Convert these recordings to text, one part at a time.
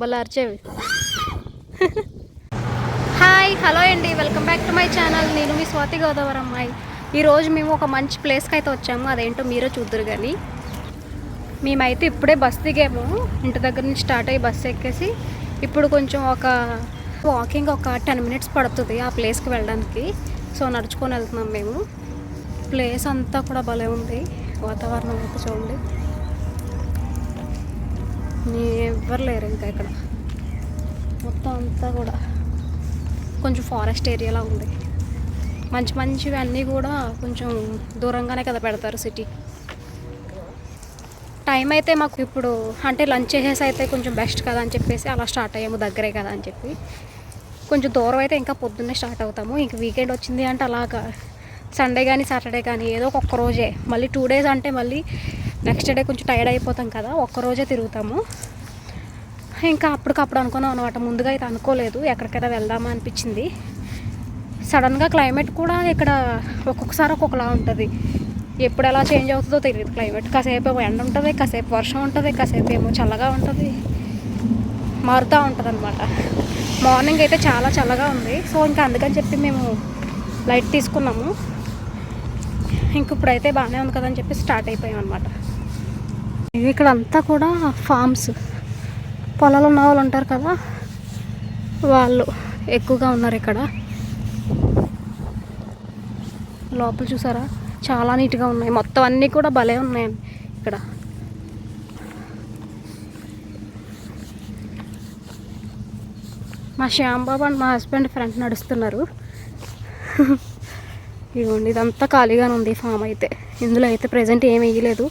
భలే అరిచేవి. Hi hello అండి. Welcome back to my channel. నేను మీ స్వాతి గోదావరి అమ్మాయి. ఈరోజు మేము ఒక మంచి ప్లేస్కి అయితే వచ్చాము. అదేంటో మీరే చూద్దరు కానీ మేమైతే ఇప్పుడే బస్ దిగాము. ఇంటి దగ్గర నుంచి స్టార్ట్ అయ్యి బస్సు ఎక్కేసి ఇప్పుడు కొంచెం ఒక వాకింగ్ ఒక టెన్ మినిట్స్ పడుతుంది ఆ ప్లేస్కి వెళ్ళడానికి. సో నడుచుకొని వెళ్తున్నాం మేము. ప్లేస్ అంతా కూడా భలే ఉంది. వాతావరణం అయితే చూడండి. ఎవ్వరు లేరు ఇంకా ఇక్కడ. మొత్తం అంతా కూడా కొంచెం ఫారెస్ట్ ఏరియాలా ఉంది. మంచి మంచివి అన్నీ కూడా కొంచెం దూరంగానే కదా పెడతారు సిటీ టైం అయితే మాకు ఇప్పుడు అంటే లంచ్ చేసేసి అయితే కొంచెం బెస్ట్ కదా అని చెప్పేసి అలా స్టార్ట్ అయ్యాము దగ్గరే కదా అని చెప్పి. కొంచెం దూరం అయితే ఇంకా పొద్దున్నే స్టార్ట్ అవుతాము. ఇంక వీకెండ్ వచ్చింది అంటే అలాగా సండే కానీ సాటర్డే కానీ ఏదో ఒక ఒక్క రోజే. మళ్ళీ టూ డేస్ అంటే మళ్ళీ నెక్స్ట్ డే కొంచెం టైర్డ్ అయిపోతాం కదా ఒక్క రోజే తిరుగుతాము. ఇంకా అప్పటికప్పుడు అనుకున్నాం అనమాట ముందుగా అయితే అనుకోలేదు. ఎక్కడికైనా వెళ్దామా అనిపించింది. సడన్గా క్లైమేట్ కూడా ఇక్కడ ఒక్కొక్కసారి ఒక్కొక్కలా ఉంటుంది. ఎప్పుడు ఎలా చేంజ్ అవుతుందో తెలియదు క్లైమేట్ కాసేపు ఏమో ఎండ ఉంటుంది కాసేపు వర్షం ఉంటుంది కాసేపు ఏమో చల్లగా ఉంటుంది. మారుతూ ఉంటుంది అనమాట మార్నింగ్ అయితే చాలా చల్లగా ఉంది. సో ఇంకా అందుకని చెప్పి మేము లైట్ తీసుకున్నాము. ఇంక ఇప్పుడైతే బాగానే ఉంది కదని చెప్పి స్టార్ట్ అయిపోయాం అనమాట ఇక్కడ అంతా కూడా ఫార్మ్స్ పొలాలు ఉన్న వాళ్ళు ఉంటారు కదా వాళ్ళు ఎక్కువగా ఉన్నారు ఇక్కడ. లోపల చూసారా? చాలా నీట్గా ఉన్నాయి. మొత్తం అన్నీ కూడా భలే ఉన్నాయి ఇక్కడ. మా శ్యాంబాబు అండ్ మా హస్బెండ్ ఫ్రెండ్ నడుస్తున్నారు. ఇదిగోండి ఇదంతా ఖాళీగానే ఉంది ఫామ్ అయితే. ఇందులో అయితే ప్రజెంట్ ఏమి వేయలేదు.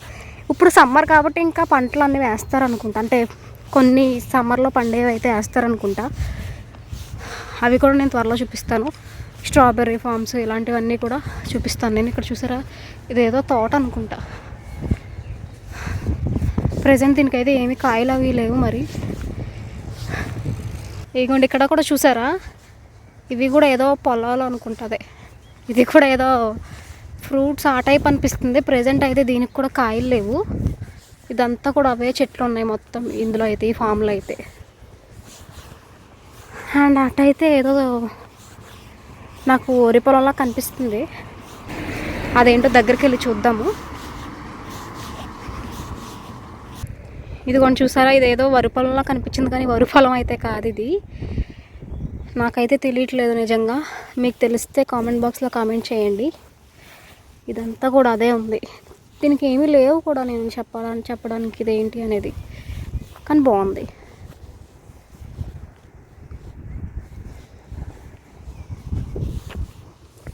ఇప్పుడు సమ్మర్ కాబట్టి ఇంకా పంటలు అన్నీ వేస్తారు అనుకుంటా అంటే కొన్ని సమ్మర్లో పండేవి అయితే వేస్తారనుకుంటా. అవి కూడా నేను త్వరలో చూపిస్తాను. స్ట్రాబెర్రీ ఫార్మ్స్ ఇలాంటివన్నీ కూడా చూపిస్తాను. నేను ఇక్కడ చూసారా? ఇదేదో తోట అనుకుంటా. ప్రజెంట్ దీనికైతే ఏమి కాయలు అవి లేవు మరి. ఇదిగోండి ఇక్కడ కూడా చూసారా? ఇవి కూడా ఏదో పొలాలు అనుకుంటుంది ఇది కూడా ఏదో ఫ్రూట్స్ ఆ టైప్ అనిపిస్తుంది. ప్రజెంట్ అయితే దీనికి కూడా కాయలు లేవు. ఇదంతా కూడా అవే చెట్లు ఉన్నాయి మొత్తం ఇందులో అయితే ఈ ఫామ్లో అయితే. అండ్ అటైతే ఏదో నాకు వరి పొలంలా కనిపిస్తుంది. అదేంటో దగ్గరికి వెళ్ళి చూద్దాము. ఇది చూసారా ఇది ఏదో వరి పొలంలా కనిపించింది కానీ వరి పొలం అయితే కాదు ఇది. నాకైతే తెలియట్లేదు నిజంగా. మీకు తెలిస్తే కామెంట్ బాక్స్లో కామెంట్ చేయండి. ఇదంతా కూడా అదే ఉంది. దీనికి ఏమీ లేవు కూడా నేను చెప్పాలని చెప్పడానికి ఇదేంటి అనేది. కానీ బాగుంది.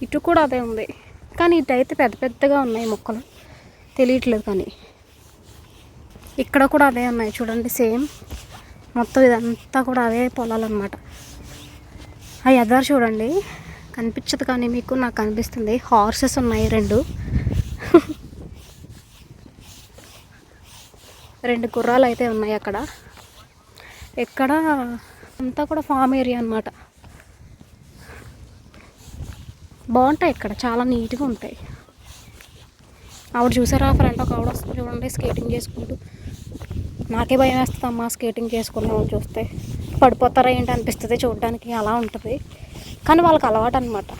ఇటు కూడా అదే ఉంది. కానీ ఇటు అయితే పెద్ద పెద్దగా ఉన్నాయి మొక్కలు. తెలియట్లేదు కానీ. ఇక్కడ కూడా అదే ఉన్నాయి చూడండి సేమ్. మొత్తం ఇదంతా కూడా అవే పొలాలన్నమాట. ఆ ఎదరు చూడండి. కనిపించదు కానీ మీకు నాకు కనిపిస్తుంది హార్సెస్ ఉన్నాయి రెండు. రెండు గుర్రాలు అయితే ఉన్నాయి అక్కడ. ఎక్కడ అంతా కూడా ఫామ్ ఏరియా అనమాట బాగుంటాయి ఇక్కడ చాలా నీట్గా ఉంటాయి. ఆవిడ చూసారా ఫ్రెండ్ ఒక ఆవిడ వస్తుంది చూడండి స్కేటింగ్ చేసుకుంటూ. నాకే భయం వేస్తుంది అమ్మ స్కేటింగ్ చేసుకున్నాం చూస్తే. పడిపోతారా ఏంటి అనిపిస్తుంది చూడడానికి అలా ఉంటుంది. కానీ వాళ్ళకి అలవాటు అనమాట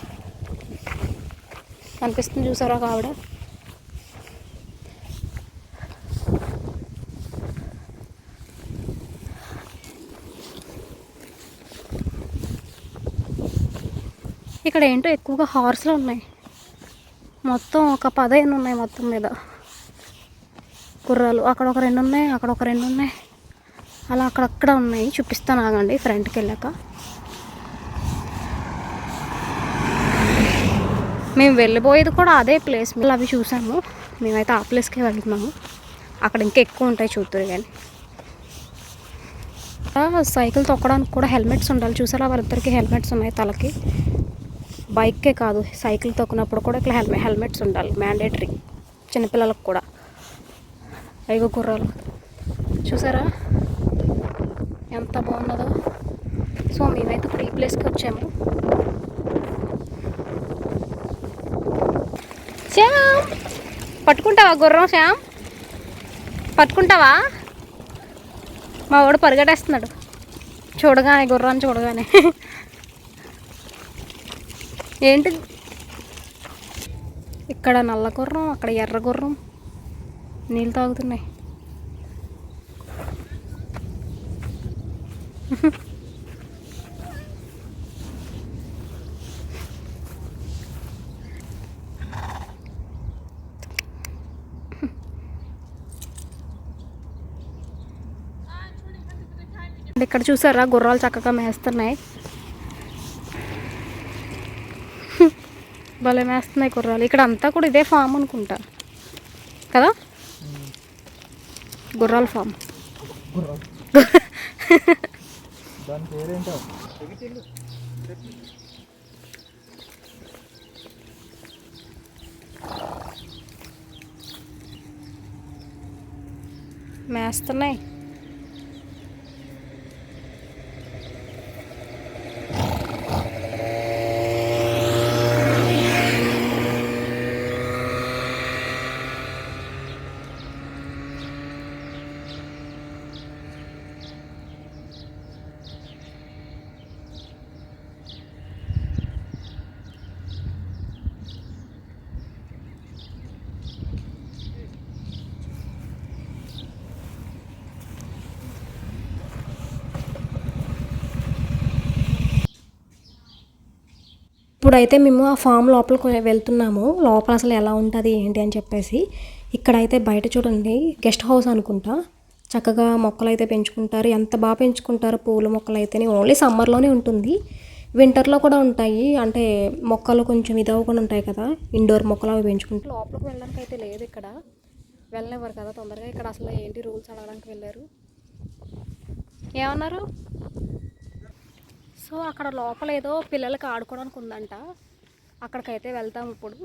అనిపిస్తుంది చూసారా ఒక ఆవిడ? ఇక్కడ ఏంటో ఎక్కువగా హార్స్లు ఉన్నాయి. మొత్తం ఒక పదిహేను ఉన్నాయి మొత్తం మీద. గుర్రాలు. అక్కడ ఒక రెండు ఉన్నాయి అక్కడ ఒక రెండు ఉన్నాయి. అలా అక్కడక్కడ ఉన్నాయి. చూపిస్తాను ఆగండి ఫ్రంట్కి వెళ్ళాక. మేము వెళ్ళిపోయేది కూడా అదే ప్లేస్ మళ్ళీ అవి చూసాము. మేమైతే ఆ ప్లేస్కే వెళ్తున్నాము. అక్కడ ఇంకా ఎక్కువ ఉంటాయి చూతురు కానీ సైకిల్ తొక్కడానికి కూడా హెల్మెట్స్ ఉండాలి. చూసారా వాళ్ళిద్దరికి హెల్మెట్స్ ఉన్నాయి తలకి. బైక్కే కాదు సైకిల్ తొక్కినప్పుడు కూడా ఇట్లా హెల్మెట్ హెల్మెట్స్ ఉండాలి మ్యాండేటరీ చిన్నపిల్లలకు కూడా. ఐగో కుర్రాలు చూసారా? ఎంత బాగున్నదో. సో మేమైతే ఇప్పుడు ఈ ప్లేస్కి వచ్చాము. శ్యామ్! పట్టుకుంటావా గుర్రం శ్యామ్? పట్టుకుంటావా? మా వాడు పరిగెట్టేస్తున్నాడు. చూడగానే గుర్రాన్ని చూడగానే. ఏంటి? ఇక్కడ నల్ల గుర్రం అక్కడ ఎర్ర గుర్రం నీళ్ళు తాగుతున్నాయి. ఇక్కడ చూసారా? గుర్రాలు చక్కగా మేస్తున్నాయి. భలే మేస్తున్నాయి గుర్రాలు ఇక్కడ అంతా కూడా ఇదే ఫామ్ అనుకుంటా. కదా? గుర్రాల ఫామ్ మేస్తున్నాయి. ఇప్పుడైతే మేము ఆ ఫామ్ లోపలికి వెళ్తున్నాము. లోపల అసలు ఎలా ఉంటుంది ఏంటి అని చెప్పేసి. ఇక్కడైతే బయట చూడండి గెస్ట్ హౌస్ అనుకుంటా. చక్కగా మొక్కలు అయితే పెంచుకుంటారు. ఎంత బాగా పెంచుకుంటారు పూల మొక్కలు అయితేనే ఓన్లీ సమ్మర్లోనే ఉంటుంది. వింటర్లో కూడా ఉంటాయి. అంటే మొక్కలు కొంచెం ఇదవ్వకుండా ఉంటాయి కదా. ఇండోర్ మొక్కలు అవి పెంచుకుంటారు లోపలికి వెళ్ళడానికి అయితే లేదు ఇక్కడ. వెళ్ళనివ్వరు కదా తొందరగా. ఇక్కడ అసలు ఏంటి రూల్స్ అడగడానికి వెళ్ళారు. ఏమన్నారు? సో అక్కడ లోపల ఏదో పిల్లలకి ఆడుకోవడానికి ఉందంట. అక్కడికైతే వెళ్తాం ఇప్పుడు.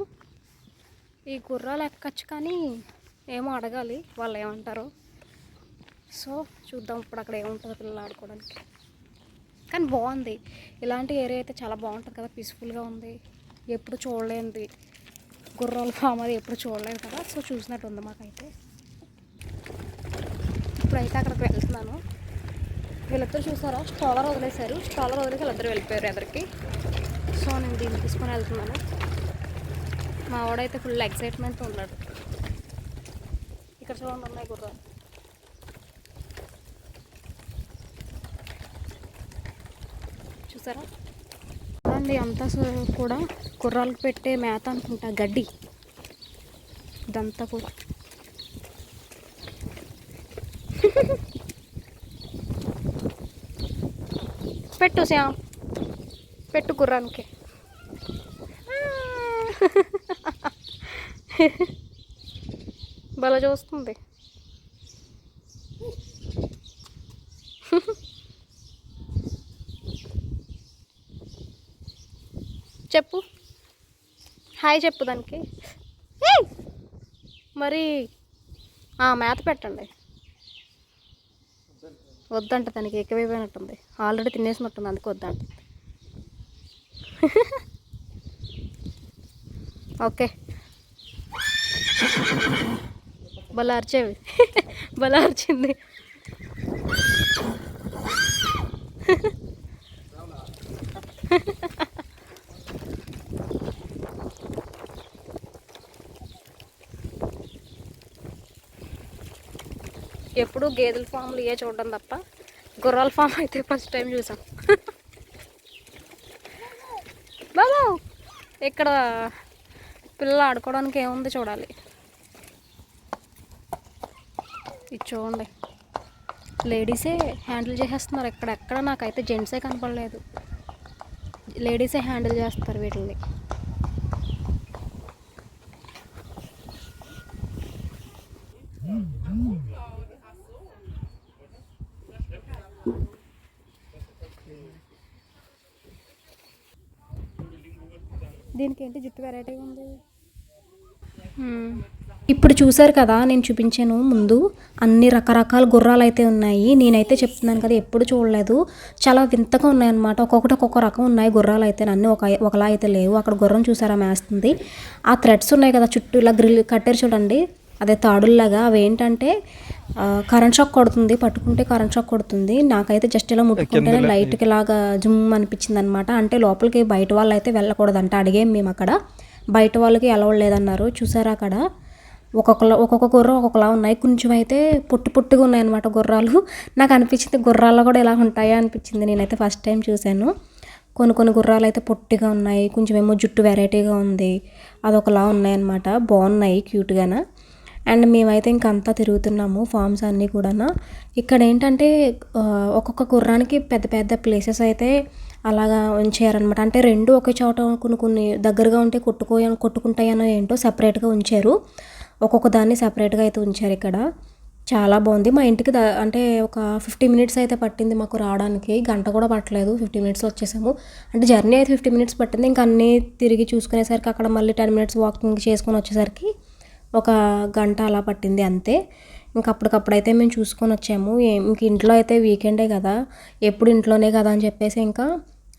ఈ గుర్రాలు ఎక్కచ్చు కానీ ఏమో అడగాలి వాళ్ళు ఏమంటారో. సో చూద్దాం ఇప్పుడు అక్కడ ఏముంటుందో పిల్లలు ఆడుకోవడానికి. కానీ బాగుంది. ఇలాంటి ఏరియా అయితే చాలా బాగుంటుంది కదా పీస్ఫుల్గా ఉంది. ఎప్పుడు చూడలేనిది. గుర్రాల ఫామ్ అది ఎప్పుడు చూడలేదు కదా సో చూసినట్టు ఉంది మాకైతే. ఇప్పుడైతే అక్కడికి వెళ్తున్నాను. వీళ్ళిద్దరు చూసారా? స్ట్రాలర్ వదిలేశారు స్ట్రాలర్ వదిలేసి వీళ్ళిద్దరు వెళ్ళిపోయారు ఎదరికి సో నేను దీన్ని తీసుకొని వెళ్తున్నాను. మా వాడైతే ఫుల్ ఎక్సైట్మెంట్ ఉన్నాడు. ఇక్కడ చూడండి ఉన్నాయి గుర్రాలు చూసారా? అండి అంతా కూడా గుర్రాలకు పెట్టే మేత అనుకుంటా గడ్డి. ఇదంతా కూడా. పెట్టు శ్యామ్. పెట్టు కుర్రానికి. బల చూస్తుంది. చెప్పు. హాయ్ చెప్పు దానికి. మరి ఆ, మేత పెట్టండి. వద్దంట తనకి ఎక్కువైపోయినట్టుంది ఆల్రెడీ తినేసినట్టుంది అందుకు వద్దంట. ఓకే. భలే అరిచేవి. భలే అరిచింది. ఎప్పుడు గేదెల ఫామ్లు ఇవే చూడడం తప్ప గుర్రాల ఫామ్ అయితే ఫస్ట్ టైం చూసాం. బాబా ఇక్కడ పిల్లలు ఆడుకోవడానికి ఏముంది చూడాలి? ఇది చూడండి. లేడీసే హ్యాండిల్ చేసేస్తున్నారు. ఎక్కడ నాకైతే జెంట్సే కనపడలేదు. లేడీసే హ్యాండిల్ చేస్తారు వీటిని. దీనికి ఏంటి జుట్టు వెరైటీగా ఉంది? ఇప్పుడు చూసారు కదా నేను చూపించాను ముందు. అన్ని రకరకాల గుర్రాలు అయితే ఉన్నాయి. నేనైతే చెప్తున్నాను కదా ఎప్పుడు చూడలేదు. చాలా వింతగా ఉన్నాయన్నమాట. ఒక్కొక్కటి ఒక్కొక్క రకం ఉన్నాయి గుర్రాలు అయితే అన్నీ ఒక ఒకలా అయితే లేవు. అక్కడ గుర్రం చూసారా మేస్తుంది. ఆ థ్రెడ్స్ ఉన్నాయి కదా చుట్టూ ఇలా గ్రిల్ కట్టారు చూడండి. అదే తాడుల్లాగా అవి ఏంటంటే కరెంట్ షాక్ కొడుతుంది పట్టుకుంటే కరెంట్ షాక్ కొడుతుంది. నాకైతే జస్ట్ ఇలా ముట్టుకుంటేనే లైట్కి లాగా జుమ్ అనిపించింది అనమాట అంటే లోపలికి బయట వాళ్ళు అయితే వెళ్ళకూడదంట. అడిగేం మేము అక్కడ. బయట వాళ్ళకి లేదన్నారు. చూసారా అక్కడ? ఒక్కొక్కలా ఒక్కొక్క గుర్రం ఒక్కొక్కలా ఉన్నాయి. కొంచెం అయితే పుట్టి పుట్టిగా ఉన్నాయన్నమాట గుర్రాలు. నాకు అనిపించింది గుర్రాల్లో కూడా ఇలా ఉంటాయా అనిపించింది. నేనైతే ఫస్ట్ టైం చూశాను. కొన్ని కొన్ని గుర్రాలు అయితే పొట్టిగా ఉన్నాయి. కొంచెం ఏమో జుట్టు వెరైటీగా ఉంది. అదొకలా ఉన్నాయన్నమాట. బాగున్నాయి క్యూట్గాన అండ్ మేమైతే ఇంకంతా తిరుగుతున్నాము ఫామ్స్ అన్నీ కూడా ఇక్కడ ఏంటంటే ఒక్కొక్క గుర్రానికి పెద్ద పెద్ద ప్లేసెస్ అయితే అలాగా ఉంచారనమాట అంటే రెండు ఒకే చోట కొన్ని కొన్ని దగ్గరగా ఉంటే కొట్టుకో కొట్టుకుంటాయనో ఏంటో సపరేట్గా ఉంచారు. ఒక్కొక్క దాన్ని సపరేట్గా అయితే ఉంచారు ఇక్కడ. చాలా బాగుంది. మా ఇంటికి ద అంటే ఒక ఫిఫ్టీ మినిట్స్ అయితే పట్టింది మాకు రావడానికి. గంట కూడా పట్టలేదు ఫిఫ్టీ మినిట్స్లో వచ్చేసాము. అంటే జర్నీ అయితే ఫిఫ్టీ మినిట్స్ పట్టింది. ఇంకా అన్నీ తిరిగి చూసుకునేసరికి అక్కడ మళ్ళీ టెన్ మినిట్స్ వాకింగ్ చేసుకొని వచ్చేసరికి ఒక గంట అలా పట్టింది అంతే. ఇంక అప్పటికప్పుడు అయితే మేము చూసుకొని వచ్చాము. ఇంక ఇంట్లో అయితే వీకెండే కదా. ఎప్పుడు ఇంట్లోనే కదా అని చెప్పేసి ఇంకా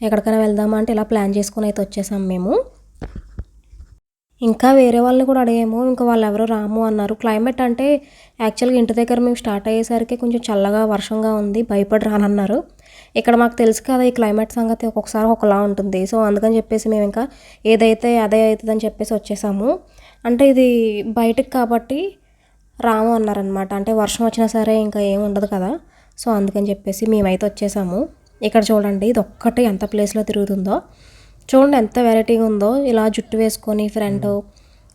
ఎక్కడికైనా వెళ్దామా అంటే ఇలా ప్లాన్ చేసుకొని అయితే వచ్చేసాం మేము. ఇంకా వేరే వాళ్ళని కూడా అడిగాము. ఇంకా వాళ్ళు ఎవరు రాము అన్నారు. క్లైమేట్ అంటే యాక్చువల్గా ఇంటి దగ్గర మేము స్టార్ట్ అయ్యేసరికి కొంచెం చల్లగా వర్షంగా ఉంది. భయపడి రానన్నారు ఇక్కడ మాకు తెలుసు కదా ఈ క్లైమేట్ సంగతి ఒక్కొక్కసారి ఒకలా ఉంటుంది. సో అందుకని చెప్పేసి మేము ఇంకా ఏదైతే అదే అవుతుందని చెప్పేసి వచ్చేసాము. అంటే ఇది బయటకు కాబట్టి రాము అన్నారనమాట అంటే వర్షం వచ్చినా సరే ఇంకా ఏం ఉండదు కదా. సో అందుకని చెప్పేసి మేమైతే వచ్చేసాము. ఇక్కడ చూడండి ఇది ఒక్కటే ఎంత ప్లేస్లో తిరుగుతుందో. చూడండి ఎంత వెరైటీగా ఉందో. ఇలా జుట్టు వేసుకొని ఫ్రంట్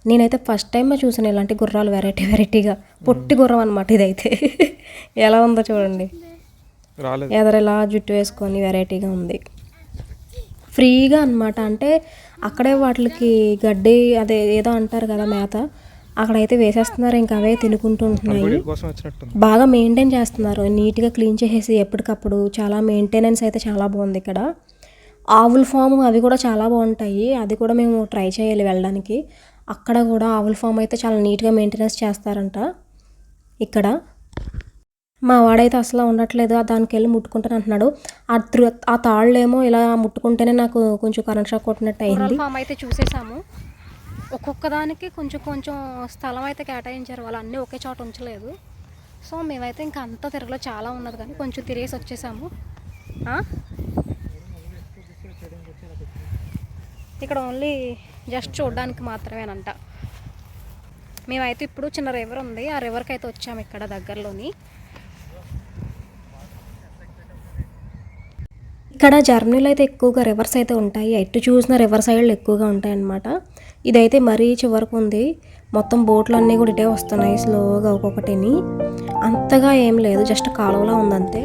నేనైతే ఫస్ట్ టైం చూసాను ఇలాంటి గుర్రాలు వెరైటీ వెరైటీగా పొట్టి గుర్రం అనమాట ఇదైతే. ఎలా ఉందో చూడండి. ఎదర ఇలా జుట్టు వేసుకొని వెరైటీగా ఉంది. ఫ్రీగా అన్నమాట. అంటే అక్కడే వాటికి గడ్డి అదే ఏదో అంటారు కదా మేత అక్కడైతే వేసేస్తున్నారు ఇంకా అవే తినుకుంటూ ఉంటున్నాయి బాగా మెయింటైన్ చేస్తున్నారు. నీట్గా క్లీన్ చేసేసి ఎప్పటికప్పుడు చాలా మెయింటెనెన్స్ అయితే చాలా బాగుంది ఇక్కడ. ఆవుల ఫామ్ అవి కూడా చాలా బాగుంటాయి. అది కూడా మేము ట్రై చేయాలి వెళ్ళడానికి. అక్కడ కూడా ఆవుల ఫామ్ అయితే చాలా నీట్గా మెయింటెనెన్స్ చేస్తారంట ఇక్కడ. మా వాడైతే అసలు ఉండట్లేదు ఆ దానికి వెళ్ళి ముట్టుకుంటాను అంటున్నాడు. ఆ త్రు ఆ తాళ్ళేమో ఇలా ముట్టుకుంటేనే నాకు కొంచెం కరెంట్ షాక్ కొట్టినట్టు అయింది. ఫామ్ అయితే చూసేసాము. ఒక్కొక్క దానికి కొంచెం కొంచెం స్థలం అయితే కేటాయించారు. వాళ్ళు అన్నీ ఒకే చోట ఉంచలేదు. సో మేమైతే ఇంకా అంతా తిరగలో చాలా ఉన్నది కానీ కొంచెం తిరిగేసి వచ్చేసాము? ఇక్కడ ఓన్లీ జస్ట్ చూడడానికి మాత్రమేనంట. మేమైతే ఇప్పుడు చిన్న రివర్ ఉంది. ఆ రివర్కి అయితే వచ్చాము ఇక్కడ దగ్గరలోని. ఇక్కడ జర్మనీలో అయితే ఎక్కువగా రివర్స్ అయితే ఉంటాయి. ఎటు చూసిన రివర్ సైడ్లు ఎక్కువగా ఉంటాయి అన్నమాట ఇదైతే మరీ చివరకు ఉంది. మొత్తం బోట్లు అన్నీ కూడా ఇటే వస్తున్నాయి స్లోగా ఒక్కొక్కటిని. అంతగా ఏం లేదు జస్ట్ కాలువలా ఉందంతే.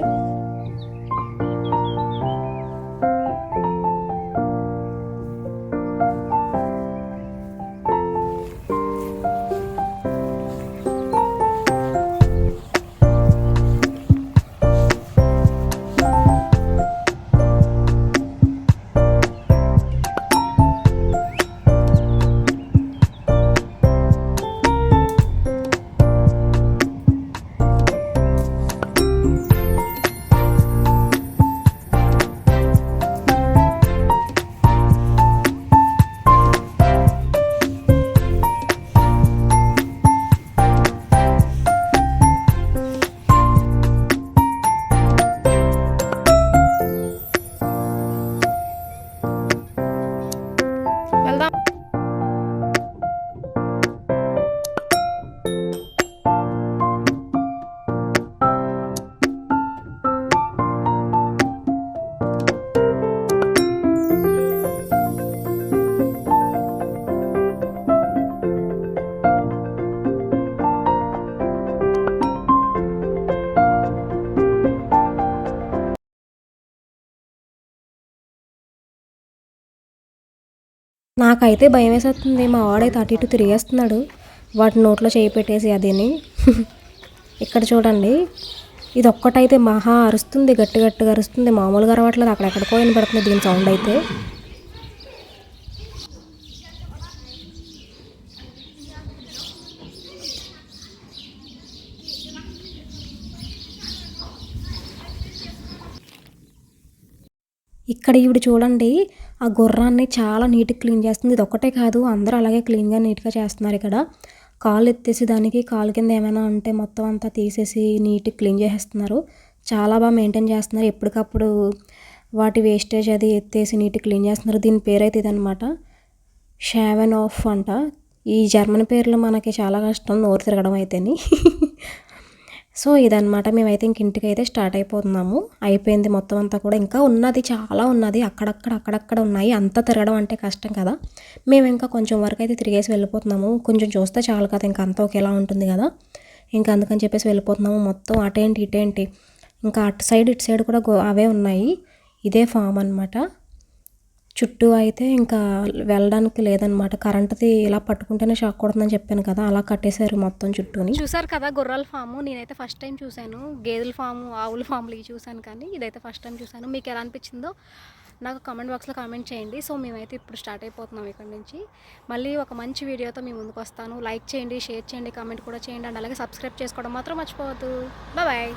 నాకైతే భయం వేసేస్తుంది మా వాడైతే అటు ఇటు తిరిగేస్తున్నాడు. వాటి నోట్లో చేయి పెట్టేసి అదిని. ఇక్కడ చూడండి. ఇది ఒక్కటైతే మహా అరుస్తుంది. గట్టి గట్టిగా అరుస్తుంది. మామూలుగా అరవట్లేదు. అక్కడెక్కడికో వినపడుతుంది దీని సౌండ్ అయితే. ఇక్కడ ఇవిడు చూడండి. ఆ గుర్రాన్ని చాలా నీట్గా క్లీన్ చేస్తుంది. ఇది ఒక్కటే కాదు అందరూ అలాగే క్లీన్గా నీట్గా చేస్తున్నారు ఇక్కడ. కాలు ఎత్తేసి దానికి కాలు కింద ఏమైనా ఉంటే మొత్తం అంతా తీసేసి నీట్గా క్లీన్ చేసేస్తున్నారు. చాలా బాగా మెయింటైన్ చేస్తున్నారు. ఎప్పటికప్పుడు వాటి వేస్టేజ్ అది ఎత్తేసి నీట్గా క్లీన్ చేస్తున్నారు. దీని పేరైతే ఇదనమాట షావెన్ ఆఫ్ అంట. ఈ జర్మన్ పేర్లు మనకి చాలా కష్టం నోరు తిరగడం అయితేని. సో ఇదనమాట మేమైతే ఇంక ఇంటికి అయితే స్టార్ట్ అయిపోతున్నాము. అయిపోయింది మొత్తం అంతా కూడా. ఇంకా ఉన్నది చాలా ఉన్నది. అక్కడక్కడ అక్కడక్కడ ఉన్నాయి. అంతా తిరగడం అంటే కష్టం కదా. మేము ఇంకా కొంచెం వరకు అయితే తిరిగేసి వెళ్ళిపోతున్నాము. కొంచెం చూస్తే చాలు కదా ఇంకా అంతా ఒకేలా ఉంటుంది కదా. ఇంకా అందుకని చెప్పేసి వెళ్ళిపోతున్నాము మొత్తం. అటేంటి ఇటేంటి? ఇంకా అటు సైడ్ ఇటు సైడ్ కూడా గో- అవే ఉన్నాయి. ఇదే ఫామ్ అనమాట చుట్టూ అయితే ఇంకా వెళ్ళడానికి లేదనమాట. కరెంటుది ఇలా పట్టుకుంటేనే షాక్ కొడుతుందని చెప్పాను కదా అలా కట్టేశారు మొత్తం చుట్టూని. చూసారు కదా గుర్రాల ఫాము నేనైతే ఫస్ట్ టైం చూశాను. గేదెల ఫాము ఆవుల ఫామ్లు ఇవి చూశాను కానీ ఇదైతే ఫస్ట్ టైం చూశాను. మీకు ఎలా అనిపించిందో నాకు కామెంట్ బాక్స్లో కామెంట్ చేయండి. సో మేమైతే ఇప్పుడు స్టార్ట్ అయిపోతున్నాం ఇక్కడ నుంచి. మళ్ళీ ఒక మంచి వీడియోతో మీ ముందుకు వస్తాను. లైక్ చేయండి షేర్ చేయండి కామెంట్ కూడా చేయండి. అండ్ అలాగే సబ్స్క్రైబ్ చేసుకోవడం మాత్రం మర్చిపోవద్దు. బాయ్